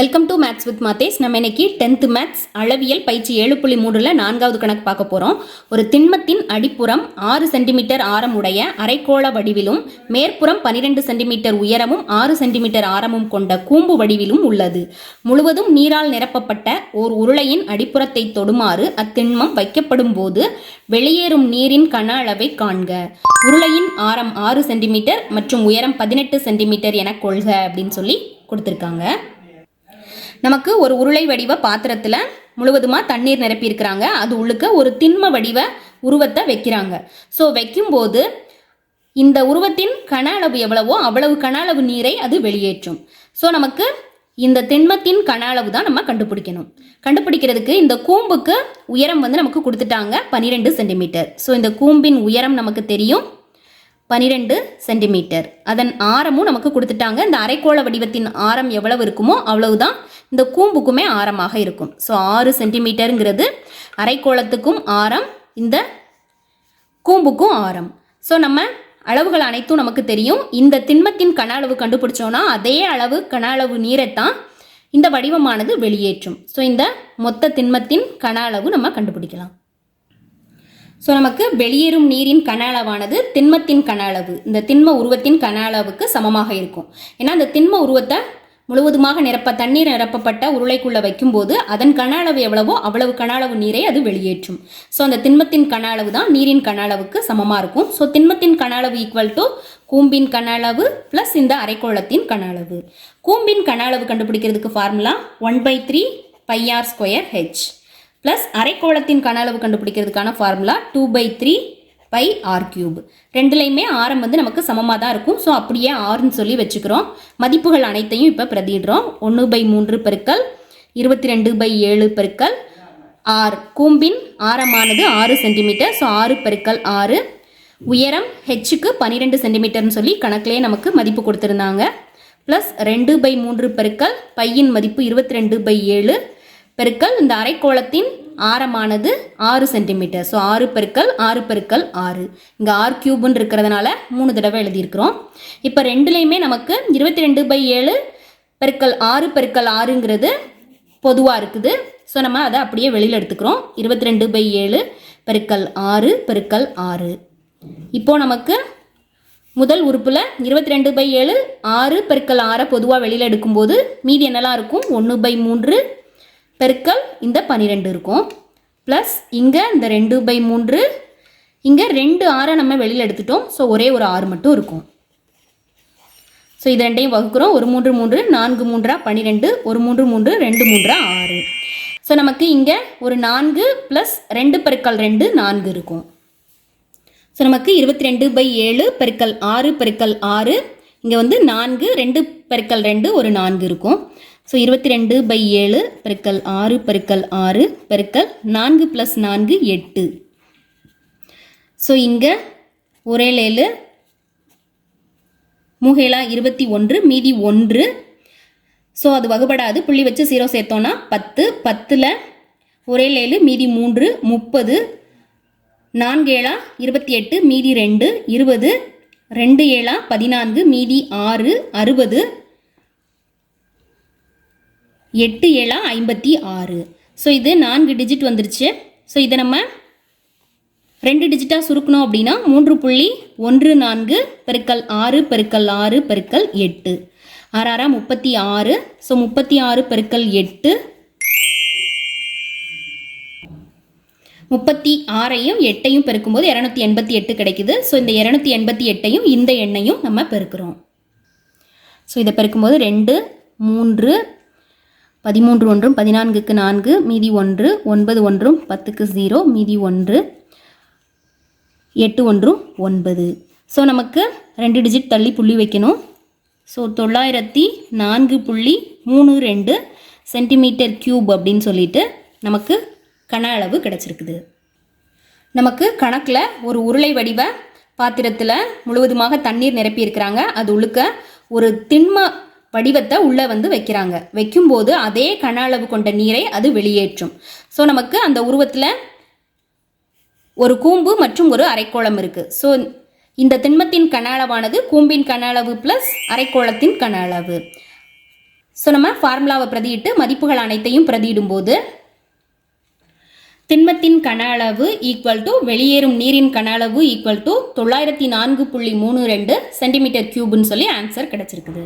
Welcome to maths with Mathesh நம்ம இன்னைக்கு tenth maths அளவியல் பயிற்சி ஏழு புள்ளி மூன்றில் நான்காவது கணக்கு பார்க்க போகிறோம் ஒரு திண்மத்தின் அடிப்புறம் ஆறு சென்டிமீட்டர் ஆரம் உடைய அரைக்கோள வடிவிலும் மேற்புறம் பன்னிரெண்டு சென்டிமீட்டர் உயரமும் ஆறு சென்டிமீட்டர் ஆரமும் கொண்ட கூம்பு வடிவிலும் உள்ளது. முழுவதும் நீரால் நிரப்பப்பட்ட ஓர் உருளையின் அடிப்புறத்தை தொடுமாறு அத்திண்மம் வைக்கப்படும் போது வெளியேறும் நீரின் கன அளவை காண்க. உருளையின் ஆரம் ஆறு சென்டிமீட்டர் மற்றும் உயரம் பதினெட்டு சென்டிமீட்டர் என கொள்க அப்படின்னு சொல்லி கொடுத்துருக்காங்க. நமக்கு ஒரு உருளை வடிவ பாத்திரத்தில் முழுவதுமாக தண்ணீர் நிரப்பியிருக்கிறாங்க. அது உள்ளுக்க ஒரு திண்ம வடிவ உருவத்தை வைக்கிறாங்க. ஸோ வைக்கும்போது இந்த உருவத்தின் கன அளவு எவ்வளவோ அவ்வளவு கன அளவு நீரை அது வெளியேற்றும். ஸோ நமக்கு இந்த திண்மத்தின் கன அளவு தான் நம்ம கண்டுபிடிக்கணும். கண்டுபிடிக்கிறதுக்கு இந்த கூம்புக்கு உயரம் வந்து நமக்கு கொடுத்துட்டாங்க பன்னிரெண்டு சென்டிமீட்டர். ஸோ இந்த கூம்பின் உயரம் நமக்கு தெரியும். பனிரெண்டு சென்டிமீட்டர். அதன் ஆரமும் நமக்கு கொடுத்துட்டாங்க. இந்த அரைக்கோள வடிவத்தின் ஆரம் எவ்வளவு இருக்குமோ அவ்வளவுதான் இந்த கூம்புக்குமே ஆரமாக இருக்கும். ஸோ ஆறு சென்டிமீட்டருங்கிறது அரைக்கோளத்துக்கும் ஆரம் இந்த கூம்புக்கும் ஆரம். ஸோ நம்ம அளவுகள் அனைத்தும் நமக்கு தெரியும். இந்த திண்மத்தின் கன அளவு கண்டுபிடிச்சோன்னா அதே அளவு கன அளவு நீரைத்தான் இந்த வடிவமானது வெளியேற்றும். ஸோ இந்த மொத்த திண்மத்தின் கன அளவு நம்ம கண்டுபிடிக்கலாம். ஸோ நமக்கு வெளியேறும் நீரின் கன அளவானது திண்மத்தின் கன அளவு. இந்த திண்ம உருவத்தின் கன அளவுக்கு சமமாக இருக்கும். ஏன்னா அந்த திண்ம உருவத்தை முழுவதுமாக நிரப்ப தண்ணீர் நிரப்பப்பட்ட உருளைக்குள்ளே வைக்கும்போது அதன் கன அளவு எவ்வளவோ அவ்வளவு கன அளவு நீரை அது வெளியேற்றும். ஸோ அந்த திண்மத்தின் கன அளவு தான் நீரின் கன அளவுக்கு சமமாக இருக்கும். ஸோ திண்மத்தின் கன அளவு ஈக்குவல் டு கூம்பின் கன அளவு ப்ளஸ் இந்த அரைக்கோளத்தின் கன அளவு. கூம்பின் கன அளவு கண்டுபிடிக்கிறதுக்கு formula one by three pi r square H plus அரைக்கோளத்தின் கன அளவு கண்டுபிடிக்கிறதுக்கான formula two by three pi R cube ரெண்டுலேயுமே ஆரம் வந்து நமக்கு சமமாக தான் இருக்கும். ஸோ அப்படியே ஆறுன்னு சொல்லி வச்சுக்கிறோம். மதிப்புகள் அனைத்தையும் இப்போ பிரதிடுறோம் ஒன்று பை மூன்று பெருக்கல் இருபத்தி ரெண்டு பை ஏழு பெருக்கல் ஆர் கூம்பின் ஆரமானது ஆறு சென்டிமீட்டர் ஸோ ஆறு பெருக்கல் ஆறு. உயரம் ஹெச்சுக்கு பன்னிரெண்டு சென்டிமீட்டர்னு சொல்லி கணக்கிலே நமக்கு மதிப்பு கொடுத்துருந்தாங்க. ப்ளஸ் ரெண்டு பை மூன்று பெருக்கல் பையின் மதிப்பு இருபத்தி ரெண்டு பை ஏழு. பெருக்கல் இந்த அரைக்கோளத்தின் ஆரமானது ஆறு சென்டிமீட்டர். ஸோ ஆறு பெருக்கல் ஆறு பெருக்கல் ஆறு. இங்கே ஆறு கியூப்னு இருக்கிறதுனால மூணு தடவை எழுதியிருக்கிறோம். இப்போ ரெண்டுலேயுமே நமக்கு இருபத்தி ரெண்டு பை ஏழு பெருக்கல் ஆறு பெருக்கல் ஆறுங்கிறது பொதுவாக இருக்குது. ஸோ நம்ம அதை அப்படியே வெளியில் எடுத்துக்கிறோம். இருபத்தி ரெண்டு பை ஏழு பெருக்கல் ஆறு பெருக்கல் ஆறு. இப்போது நமக்கு முதல் உறுப்பில் இருபத்தி ரெண்டு பை ஏழு ஆறு பெருக்கல் ஆறை பொதுவாக வெளியில் எடுக்கும்போது மீதி என்னெல்லாம் இருக்கும்? ஒன்று பை மூன்று பெருக்கல் இந்த பன்னிரெண்டு இருக்கும். ப்ளஸ் இங்கே இந்த ரெண்டு பை மூன்று இங்கே ரெண்டு ஆறை நம்ம வெளியில் எடுத்துட்டோம். ஸோ ஒரே ஒரு ஆறு மட்டும் இருக்கும். ஸோ இது ரெண்டையும் வகுக்கிறோம். ஒரு மூன்று மூன்று நான்கு மூன்றா பன்னிரெண்டு ஒரு மூன்று மூன்று ரெண்டு மூன்றா ஆறு. ஸோ நமக்கு இங்கே ஒரு நான்கு ப்ளஸ் ரெண்டு பெருக்கல் ரெண்டு நான்கு இருக்கும். ஸோ நமக்கு இருபத்தி ரெண்டு பை ஏழு பெருக்கல் ஆறு பெருக்கல் ஆறு. இங்கே வந்து நான்கு ரெண்டு பெருக்கல் ரெண்டு ஒரு நான்கு இருக்கும். ஸோ இருபத்தி ரெண்டு பை ஏழு பெருக்கல் ஆறு பெருக்கல் ஆறு பெருக்கல் நான்கு ப்ளஸ் நான்கு எட்டு. ஸோ இங்கே ஒரே ஏழு மூகேலா இருபத்தி ஒன்று மீதி ஒன்று. ஸோ அது வகுபடாது. புள்ளி வச்சு ஜீரோ சேர்த்தோன்னா பத்து. பத்தில் ஒரே ஏழு மீதி மூன்று முப்பது. நான்கு ஏழா இருபத்தி எட்டு மீதி ரெண்டு இருபது. ரெண்டு ஏழா பதினான்கு மீதி ஆறு அறுபது. எட்டு ஏழா ஐம்பத்தி ஆறு. ஸோ இது நான்கு டிஜிட் வந்துருச்சு. ஸோ இதை நம்ம ரெண்டு டிஜிட்டாக சுருக்கணும் அப்படின்னா மூன்று புள்ளி ஒன்று நான்கு பெருக்கல் ஆறு பெருக்கல் ஆறு பெருக்கல் எட்டு. ஆறாரா முப்பத்தி ஆறு. ஸோ முப்பத்தி ஆறு பெருக்கல் எட்டு. முப்பத்தி ஆறையும் எட்டையும் பெருக்கும்போது இரநூத்தி எண்பத்தி எட்டு கிடைக்குது. ஸோ இந்த இரநூத்தி எண்பத்தி எட்டையும் இந்த எண்ணையும் நம்ம பெருக்கிறோம். ஸோ இதை பெருக்கும்போது ரெண்டு மூன்று பதிமூன்று ஒன்றும் பதினான்குக்கு நான்கு மீதி ஒன்று ஒன்பது ஒன்றும் பத்துக்கு ஜீரோ மீதி ஒன்று எட்டு ஒன்றும் ஒன்பது. ஸோ நமக்கு ரெண்டு டிஜிட் தள்ளி புள்ளி வைக்கணும். ஸோ தொள்ளாயிரத்தி நான்கு புள்ளி மூணு ரெண்டு சென்டிமீட்டர் கியூப் அப்படின்னு சொல்லிட்டு நமக்கு கன அளவு கிடச்சிருக்குது. நமக்கு கணக்கில் ஒரு உருளை வடிவ பாத்திரத்தில் முழுவதுமாக தண்ணீர் நிரப்பியிருக்கிறாங்க. அது உழுக்க ஒரு திண்ம வடிவத்தை உள்ளே வந்து வைக்கிறாங்க. வைக்கும்போது அதே கன அளவு கொண்ட நீரை அது வெளியேற்றும். ஸோ நமக்கு அந்த உருவத்தில் ஒரு கூம்பு மற்றும் ஒரு அரைக்கோளம் இருக்குது ஸோ இந்த திண்மத்தின் கன அளவானது கூம்பின் கன அளவு ப்ளஸ் அரைக்கோளத்தின் கன அளவு ஸோ நம்ம ஃபார்முலாவை பிரதியிட்டு மதிப்புகள் அனைத்தையும் பிரதியிடும்போது திண்மத்தின் கன அளவு ஈக்குவல் டு வெளியேறும் நீரின் கன அளவு ஈக்குவல் டு தொள்ளாயிரத்தி நான்கு புள்ளி மூணு ரெண்டு சென்டிமீட்டர் கியூப்னு சொல்லி ஆன்சர் கிடச்சிருக்குது.